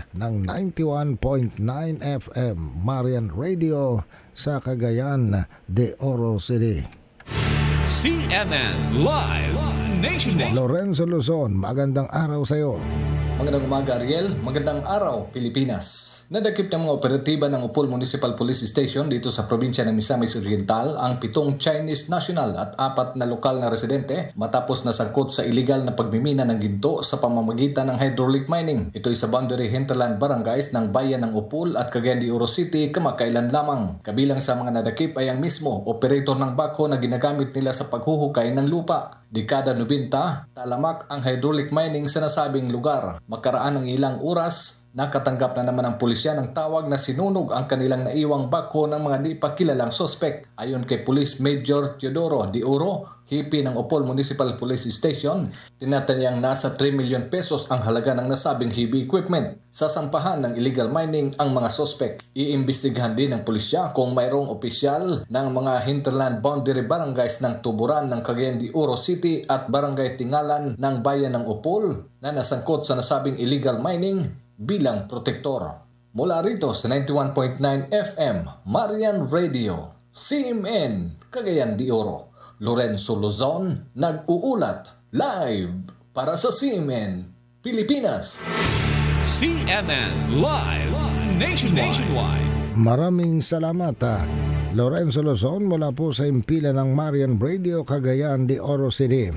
ng 91.9 FM Marian Radio sa Cagayan de Oro City. CNN Live Nationwide. Lorenzo Luzon, magandang araw sa iyo. Magandang umaga Ariel, magandang araw Pilipinas. Nadakip ng mga operatiba ng Upol Municipal Police Station dito sa probinsya ng Misamis Oriental ang pitong Chinese national at apat na lokal na residente matapos na sangkot sa illegal na pagmimina ng ginto sa pamamagitan ng hydraulic mining. Ito ay sa boundary hinterland barangays ng bayan ng Upol at Cagayan de Oro City kamakailan lamang. Kabilang sa mga nadakip ay ang mismo operator ng bako na ginagamit nila sa paghuhukay ng lupa. Dekada 90, talamak ang hydraulic mining sa nasabing lugar. Makaraan ng ilang oras, nakatanggap na naman ang pulisya ng tawag na sinunog ang kanilang naiwang bako ng mga di pa kilalang sospek. Ayon kay Police Major Teodoro Di Oro, hipi ng Opol Municipal Police Station, tinatanyang nasa 3 milyon pesos ang halaga ng nasabing heavy equipment. Sasampahan ng illegal mining ang mga sospek. Iimbestigahan din ng pulisya kung mayroong opisyal ng mga hinterland boundary barangays ng Tuburan ng Cagayan de Oro City at Barangay Tingalan ng Bayan ng Opol na nasangkot sa nasabing illegal mining bilang protektor. Mula rito sa 91.9 FM, Marian Radio, CMN, Cagayan de Oro. Lorenzo Luzon, nag-uulat live para sa CMN, Pilipinas. CNN Live Nationwide. Maraming salamat ha. Lorenzo Luzon mula po sa impila ng Marian Radio Cagayan de Oro City.